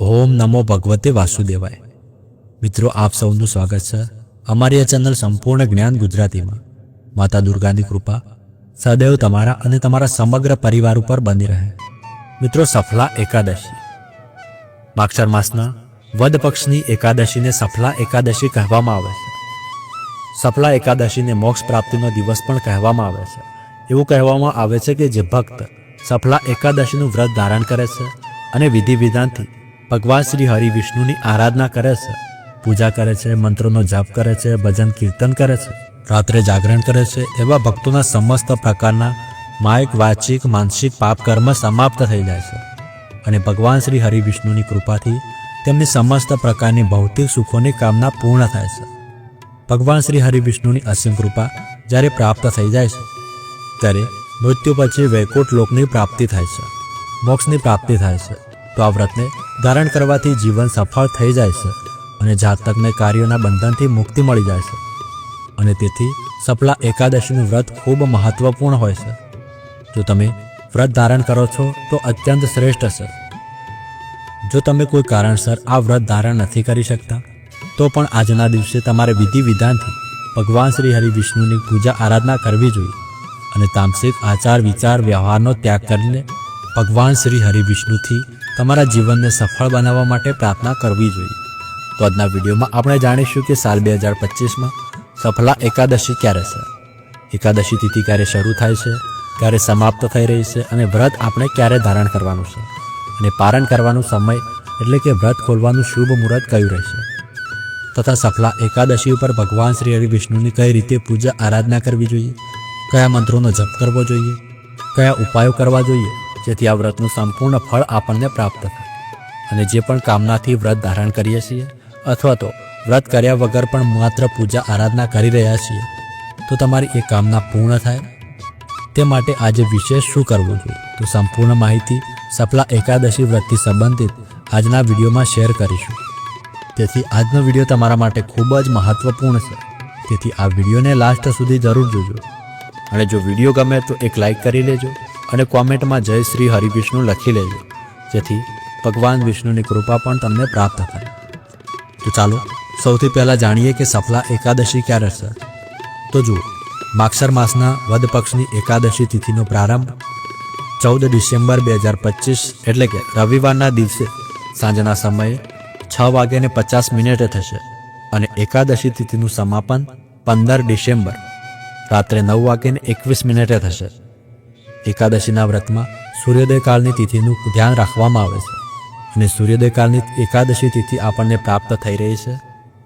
ઓમ નમો ભગવતે વાસુદેવાય. મિત્રો, આપ સૌનું સ્વાગત છે અમારી આ ચેનલ સંપૂર્ણ જ્ઞાન ગુજરાતીમાં. માતા દુર્ગાની કૃપા સદૈવ તમારા અને તમારા સમગ્ર પરિવાર ઉપર બની રહે. મિત્રો, સફલા એકાદશી. માક્ષર માસના વદ પક્ષની એકાદશીને સફલા એકાદશી કહેવામાં આવે છે. સફલા એકાદશીને મોક્ષ પ્રાપ્તિનો દિવસ પણ કહેવામાં આવે છે. એવું કહેવામાં આવે છે કે જે ભક્ત સફલા એકાદશીનું વ્રત ધારણ કરે છે અને વિધિ વિધાનથી ભગવાન શ્રી હરિ વિષ્ણુની આરાધના કરે છે, પૂજા કરે છે, મંત્રોનો જપ કરે છે, ભજન કીર્તન કરે છે, રાત્રે જાગરણ કરે છે, એવા ભક્તોના સમસ્ત પ્રકારના માયક, વાચિક, માનસિક પાપ કર્મ સમાપ્ત થઈ જાય છે. અને ભગવાન શ્રી હરિ વિષ્ણુની કૃપાથી તેમની સમસ્ત પ્રકારની ભૌતિક સુખોની કામના પૂર્ણ થાય છે. ભગવાન શ્રી હરિ વિષ્ણુની અસીમ કૃપા જ્યારે પ્રાપ્ત થઈ જાય છે, ત્યારે મૃત્યુ પછી વૈકુંઠ લોકની પ્રાપ્તિ થાય છે, મોક્ષની પ્રાપ્તિ થાય છે. તો આ વ્રતને ધારણ કરવાથી જીવન સફળ થઈ જાય છે અને જાતકને કાર્યોના બંધનથી મુક્તિ મળી જાય છે. અને તેથી સપલા એકાદશીનું વ્રત ખૂબ મહત્વપૂર્ણ હોય છે. જો તમે વ્રત ધારણ કરો છો તો અત્યંત શ્રેષ્ઠ છે. જો તમે કોઈ કારણસર આ વ્રત ધારણ નથી કરી શકતા, તો પણ આજના દિવસે તમારે વિધિ વિધાનથી ભગવાન શ્રી હરિ વિષ્ણુની પૂજા આરાધના કરવી જોઈએ અને તામસિક આચાર વિચાર વ્યવહારનો ત્યાગ કરીને ભગવાન શ્રી હરિ વિષ્ણુથી તમારા જીવનને સફળ બનાવવા માટે પ્રાર્થના કરવી જોઈએ. તો આજના વિડીયોમાં આપણે જાણીશું કે સાલ બે હજાર પચીસમાં સફલા એકાદશી ક્યારે છે? એકાદશી તિથિ ક્યારે શરૂ થાય છે? ક્યારે સમાપ્ત થઈ રહી છે? અને વ્રત આપણે ક્યારે ધારણ કરવાનું છે? અને પારણ કરવાનું સમય એટલે કે વ્રત ખોલવાનું શુભ મુહૂર્ત કયું રહેશે? તથા સફલા એકાદશી ઉપર ભગવાન શ્રી હરિ વિષ્ણુની કઈ રીતે પૂજા આરાધના કરવી જોઈએ? કયા મંત્રોનો જપ કરવો જોઈએ? કયા ઉપાયો કરવા જોઈએ? જેથી આ વ્રતનું સંપૂર્ણ ફળ આપણને પ્રાપ્ત થાય. અને જે પણ કામનાથી વ્રત ધારણ કરીએ છીએ, અથવા તો વ્રત કર્યા વગર પણ માત્ર પૂજા આરાધના કરી રહ્યા છીએ, તો તમારી એ કામના પૂર્ણ થાય. તે માટે આજે વિશેષ શું કરવું જોઈએ? તો સંપૂર્ણ માહિતી સફલા એકાદશી વ્રતથી સંબંધિત આજના વિડીયોમાં શેર કરીશું. તેથી આજનો વીડિયો તમારા માટે ખૂબ જ મહત્વપૂર્ણ છે. તેથી આ વિડીયોને લાસ્ટ સુધી જરૂર જોજો. અને જો વીડિયો ગમે તો એક લાઈક કરી લેજો. અને કોમેન્ટમાં જય શ્રી હરિવિષ્ણુ લખી લેજો. જેથી ભગવાન વિષ્ણુની કૃપા પણ તમને પ્રાપ્ત થાય. તો ચાલો, સૌથી પહેલાં જાણીએ કે સફલા એકાદશી ક્યારે છે. તો જુઓ માક્ષર માસના વદ પક્ષની એકાદશી તિથિનો પ્રારંભ ચૌદ ડિસેમ્બર બે હજાર પચીસ, એટલે કે રવિવારના દિવસે સાંજના સમયે છ વાગ્યાને પચાસ મિનિટે થશે અને એકાદશી તિથિનું સમાપન પંદર ડિસેમ્બર રાત્રે નવ વાગ્યાને એકવીસ મિનિટે થશે. એકાદશીના વ્રતમાં સૂર્યોદયકાળની તિથિનું ધ્યાન રાખવામાં આવે છે અને સૂર્યોદયકાળની એકાદશી તિથિ આપણને પ્રાપ્ત થઈ રહી છે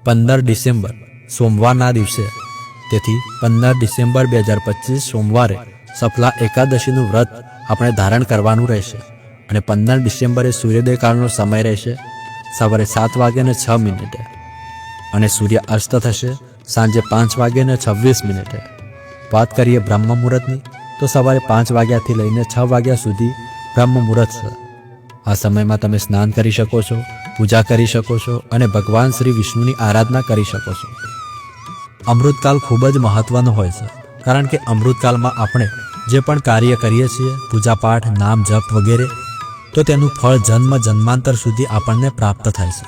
પંદર ડિસેમ્બર, સોમવારના દિવસે. તેથી પંદર ડિસેમ્બર બે હજાર પચીસ સોમવારે સફલા એકાદશીનું વ્રત આપણે ધારણ કરવાનું રહેશે અને પંદર ડિસેમ્બરે સૂર્યોદયકાળનો સમય રહેશે સવારે સાત વાગ્યાને છ મિનિટે અને સૂર્ય અસ્ત થશે સાંજે પાંચ વાગ્યાને છવ્વીસ મિનિટે. વાત કરીએ બ્રહ્મ મુહૂર્તની તો સવારે પાંચ વાગ્યાથી લઈને છ વાગ્યા સુધી બ્રહ્મ મુહૂર્ત છે. આ સમયમાં તમે સ્નાન કરી શકો છો, પૂજા કરી શકો છો અને ભગવાન શ્રી વિષ્ણુની આરાધના કરી શકો છો. અમૃતકાલ ખૂબ જ મહત્વનો હોય છે, કારણ કે અમૃતકાલમાં આપણે જે પણ કાર્ય કરીએ છીએ પૂજાપાઠ નામ જપ વગેરે, તો તેનું ફળ જન્મ જન્માંતર સુધી આપણને પ્રાપ્ત થાય છે.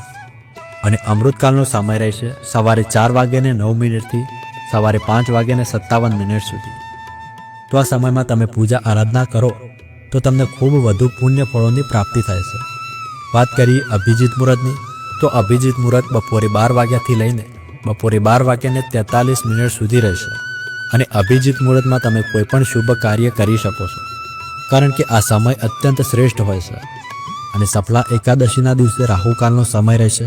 અને અમૃતકાલનો સમય રહેશે સવારે ચાર વાગ્યાને નવ મિનિટથી સવારે પાંચ વાગ્યાને સત્તાવન મિનિટ સુધી. તો આ સમયમાં તમે પૂજા આરાધના કરો, તો તમને ખૂબ વધુ પુણ્ય ફળોની પ્રાપ્તિ થાય છે. વાત કરીએ અભિજીત મુહૂર્તની તો અભિજીત મુહૂર્ત બપોરે બાર વાગ્યાથી લઈને બપોરે બાર વાગ્યાને તેતાલીસ મિનિટ સુધી રહેશે અને અભિજીત મુહૂર્તમાં તમે કોઈ પણ શુભ કાર્ય કરી શકો છો. કારણ કે આ સમય અત્યંત શ્રેષ્ઠ હોય છે અને સફલા એકાદશીના દિવસે રાહુકાલનો સમય રહેશે.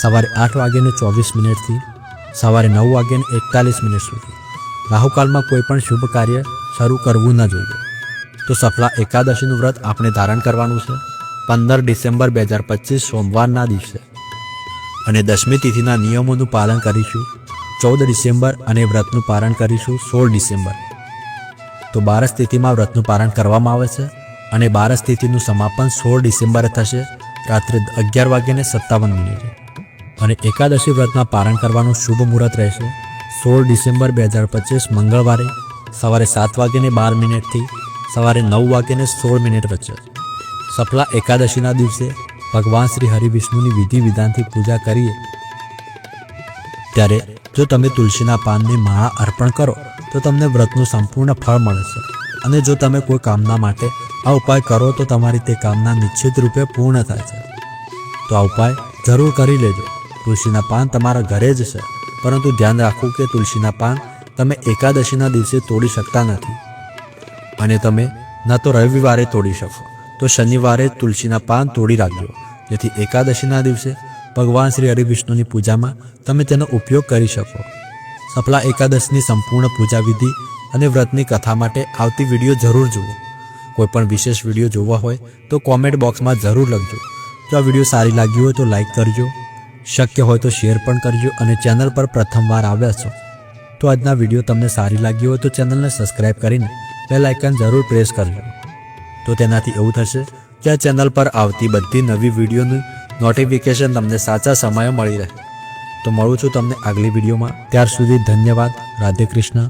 સવારે આઠ વાગ્યાને ચોવીસ મિનિટથી સવારે નવ વાગ્યાને એકતાલીસ મિનિટ સુધી. રાહુકાલમાં કોઈ પણ શુભ કાર્ય શરૂ કરવું ન જોઈએ. તો સફળા એકાદશીનું વ્રત આપણે ધારણ કરવાનું છે. પંદર ડિસેમ્બર બે હજાર પચીસ સોમવારના દિવસે. અને દસમી તિથિના નિયમોનું પાલન કરીશું. ચૌદ ડિસેમ્બર અને વ્રતનું પારણ કરીશું સોળ ડિસેમ્બર. તો બારસ તિથિમાં વ્રતનું પારણ કરવામાં આવે છે અને બારસ તિથિનું સમાપન સોળ ડિસેમ્બરે થશે, રાત્રે અગિયાર વાગ્યાને સત્તાવન મિનિટે. અને એકાદશી વ્રતના પારણ કરવાનું શુભ મુહૂર્ત રહેશે. સોળ ડિસેમ્બર બે હજાર પચીસ મંગળવારે સવારે સાત વાગ્યાને બાર મિનિટથી સવારે નવ વાગ્યાને સોળ મિનિટ વચ્ચે. સફલા એકાદશીના દિવસે ભગવાન શ્રી હરિવિષ્ણુની વિધિ વિધાનથી પૂજા કરીએ. ત્યારે જો તમે તુલસીના પાનની માળા અર્પણ કરો, તો તમને વ્રતનું સંપૂર્ણ ફળ મળે છે. અને જો તમે કોઈ કામના માટે આ ઉપાય કરો, તો તમારી તે કામના નિશ્ચિત રૂપે પૂર્ણ થાય છે. તો આ ઉપાય જરૂર કરી લેજો. તુલસીના પાન તમારા ઘરે જ છે. પરંતુ ધ્યાન રાખવું કે તુલસીના પાન તમે એકાદશીના દિવસે તોડી શકતા નથી. અને તમે ન તો રવિવારે તોડી શકો. તો શનિવારે તુલસીના પાન તોડી રાખજો. જેથી એકાદશીના દિવસે ભગવાન શ્રી હરિવિષ્ણુની પૂજામાં તમે તેનો ઉપયોગ કરી શકો. સફલા એકાદશની સંપૂર્ણ પૂજા વિધિ અને વ્રતની કથા માટે આવતી વીડિયો જરૂર જુઓ. કોઈ પણ વિશેષ વીડિયો જોવા હોય તો કોમેન્ટ બોક્સમાં જરૂર લખજો. જો આ વીડિયો સારી લાગી હોય તો લાઈક કરજો. શક્ય હોય તો શેર પણ કરજો અને ચેનલ પર પ્રથમવાર આવ્યા છો. તો આજના વીડિયો તમને સારી લાગી હોય તો ચેનલને સબસ્ક્રાઇબ કરીને બેલ આઇકન જરૂર પ્રેસ કરજો. તો તેનાથી એવું થશે કે આ ચેનલ પર આવતી બધી નવી વિડીયોનું નોટિફિકેશન તમને સાચા સમયે મળી રહે. તો મળું છું તમને આગલી વિડીયોમાં. ત્યાર સુધી ધન્યવાદ. રાધે કૃષ્ણ.